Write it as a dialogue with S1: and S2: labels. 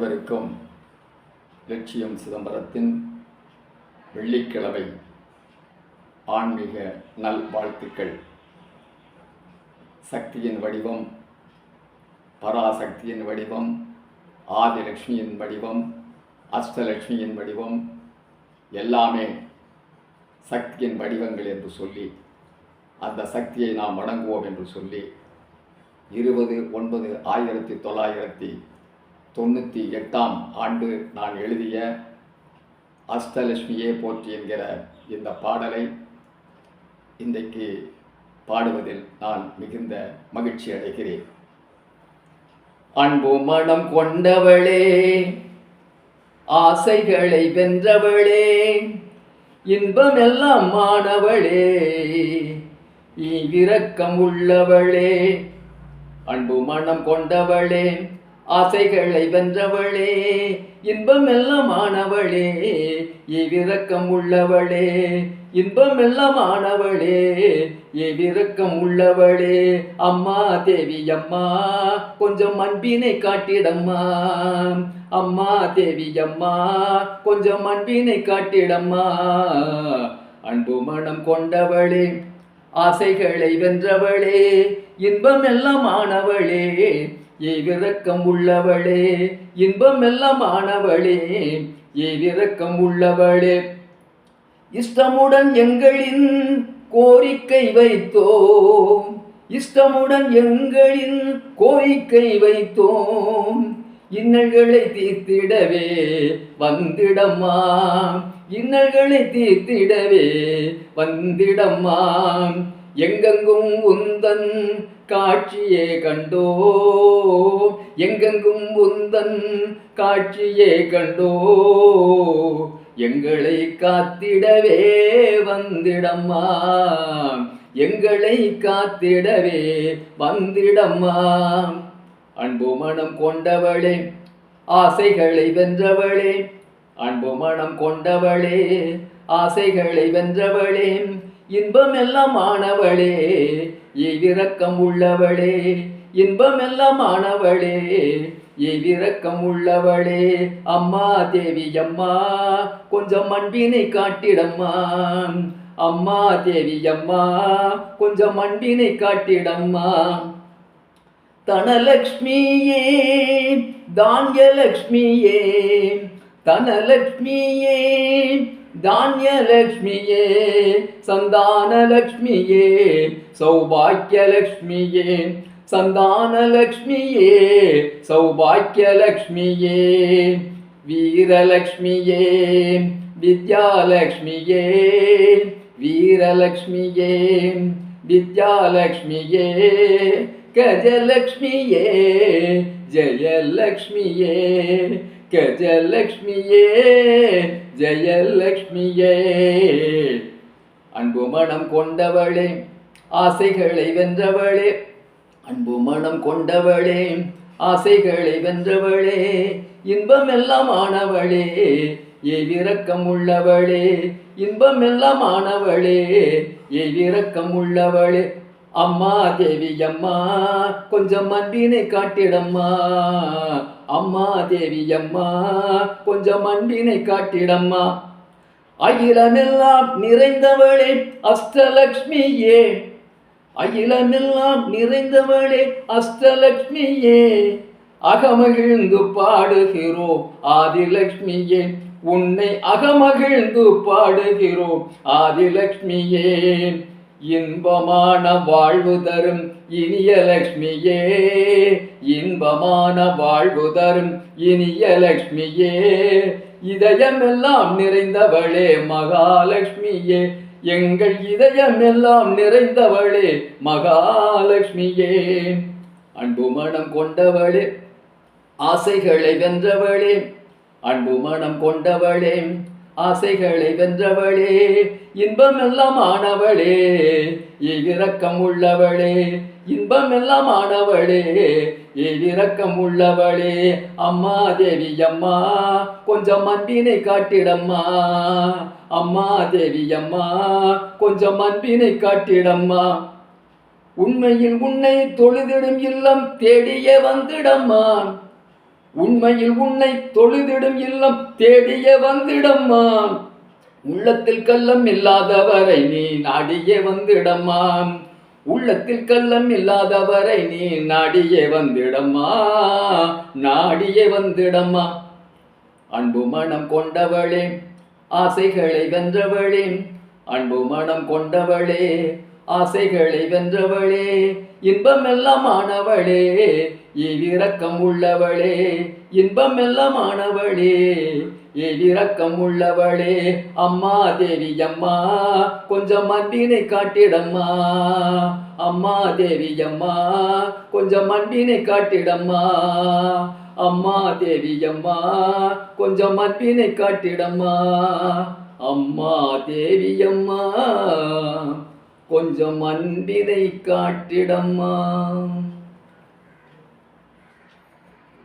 S1: அனைவருக்கும் லட்சியம் சிதம்பரத்தின் வெள்ளிக்கிழமை ஆன்மீக நல் வாழ்த்துக்கள். சக்தியின் வடிவம் பராசக்தியின் வடிவம் ஆதிலட்சுமியின் வடிவம் அஷ்டலட்சுமியின் வடிவம் எல்லாமே சக்தியின் வடிவங்கள் என்று சொல்லி அந்த சக்தியை நாம் வணங்குவோம் என்று சொல்லி இருபது ஒன்பது ஆயிரத்தி தொள்ளாயிரத்தி தொண்ணூற்றி எட்டாம் ஆண்டு நான் எழுதிய அஷ்டலட்சுமியே போற்றி என்கிற இந்த பாடலை இன்றைக்கு பாடுவதில் நான் மிகுந்த மகிழ்ச்சி அடைகிறேன். அன்பு மனம் கொண்டவளே ஆசைகளை வென்றவளே இன்பமெல்லாம் மாணவளே ஈவிரக்கம் உள்ளவளே அன்பு மனம் கொண்டவளே ஆசைகளை வென்றவளே இன்பமெல்லாம் ஆனவளே இவ்விரக்கம் உள்ளவளே இன்பமெல்லாம் ஆனவளே இவ்விரக்கம் உள்ளவளே அம்மா தேவி அம்மா கொஞ்சம் அன்பினை காட்டிடம்மா. அம்மா தேவி அம்மா கொஞ்சம் அன்பினை காட்டிடம்மா. அன்பு மனம் கொண்டவளே ஆசைகளை வென்றவளே இன்பம் எல்லாம் ஆனவளே ஏவிரக்கம் உள்ளவளே இன்பம் எல்லாம் ஆனவளே ஏவிரக்கம் உள்ளவளே இஷ்டமுடன் எங்களின் கோரிக்கை வைத்தோம் இஷ்டமுடன் எங்களின் கோரிக்கை வைத்தோம். இன்னல்களை தீர்த்திடவே வந்திடம்மா. இன்னல்களை தீர்த்திடவே வந்திடம்மா. எங்கெங்கும் உந்தன் காட்சியே கண்டோ. எங்கெங்கும் உந்தன் காட்சியே கண்டோ. எங்களை காத்திடவே வந்திடம்மா. எங்களை காத்திடவே வந்திடம்மா. அன்பு மனம் கொண்டவளே ஆசைகளை வென்றவளே அன்பு மனம் கொண்டவளே ஆசைகளை வென்றவளே இன்பம் எல்லாம் ஆனவளே இவ்விரக்கம் உள்ளவளே இன்பம் எல்லாம் ஆனவளே இவ்விரக்கம் உள்ளவளே அம்மா தேவி அம்மா கொஞ்சம் அன்பினை காட்டிடம்மா அம்மா தேவி அம்மா கொஞ்சம் அன்பினை காட்டிடம்மா. தனலக்ஷ்மியே தானியலக்ஷ்மியே தனலக்ஷ்மியே தானியலக்ஷ்மியே சந்தானலக்ஷ்மியே சௌபாக்கியலக்ஷ்மியே சந்தானலக்ஷ்மியே சௌபாக்கியலக்ஷ்மியே வீரலக்ஷ்மியே வித்யாலக்ஷ்மியே வீரலக்ஷ்மியே வித்யாலக்ஷ்மியே கஜலக்ஷ்மியே ஜெயலக்ஷ்மியே கஜலக்ஷ்மியே ஜெயலக்ஷ்மியே. அன்பு மனம் கொண்டவளே ஆசைகளை வென்றவளே அன்பு மனம் கொண்டவளே ஆசைகளை வென்றவளே இன்பம் எல்லாம் ஆனவளே ஏவிரக்கம் உள்ளவளே இன்பம் எல்லாம் ஆனவளே ஏவிரக்கம் உள்ளவளே. அம்மா தேவி அம்மா கொஞ்சம் அன்பினை காட்டிடம்மா. அம்மா தேவி அம்மா கொஞ்சம் அன்பினை காட்டிடம்மா. அகிலமெல்லாம் நிறைந்தவளே அஷ்டலக்ஷ்மியே. அகிலமெல்லாம் நிறைந்தவளே அஷ்டலக்ஷ்மியே. அகமகிழ்ந்து பாடுகிறோம் ஆதிலக்ஷ்மியே. உன்னை அகமகிழ்ந்து பாடுகிறோம் ஆதிலக்ஷ்மியே. இன்பமான வாழ்வு தரும் இனிய லக்ஷ்மியே இன்பமான வாழ்வு தரும் இனிய லக்ஷ்மியே. இதயமெல்லாம் நிறைந்தவளே மகாலட்சுமியே எங்கள் இதயமெல்லாம் நிறைந்தவளே மகாலட்சுமியே அன்பு மனம் கொண்டவளே ஆசைகளை வென்றவளே அன்பு மனம் கொண்டவளே ஆசைகளை வென்றவளே இன்பமெல்லாம் ஆனவளே இவ்விரக்கம் உள்ளவளே இன்பமெல்லாம் ஆனவளே இவ்விரக்கம் உள்ளவளே. அம்மா தேவி அம்மா கொஞ்சம் அன்பினை காட்டிடம்மா. அம்மா தேவி அம்மா கொஞ்சம் அன்பினை காட்டிடம்மா. உண்மையில் உன்னை தொழுதிடும் இல்லம் தேடிய வந்திடம்மா. உண்மையில் உன்னை தொழுதிடும் இல்லம் தேடிய வந்திடம்மா. உள்ளத்தில் கள்ளம் இல்லாதவரை நீ நாடியே வந்திடம்மா. உள்ளத்தில் கள்ளம் இல்லாதவரை நீ நாடியே வந்திடம்மா. நாடியே வந்திடம்மா. அன்பு மனம் கொண்டவளே ஆசைகளை வென்றவளே அன்பு மனம் கொண்டவளே ஆசைகளை வென்றவளே இன்பமெல்லாம் ஆனவளே ஏவிரக்கம் உள்ளவளே இன்பமெல்லாம் ஆனவளே ஏவிரக்கம் உள்ளவளே. அம்மா தேவி அம்மா கொஞ்சம் அன்பினை காட்டிடம்மா. அம்மா தேவி அம்மா கொஞ்சம் அன்பினை காட்டிடம்மா. அம்மா தேவி அம்மா கொஞ்சம் அன்பினை காட்டிடம்மா. அம்மா தேவி அம்மா கொஞ்சம் அன்பினை காட்டிடம்மா.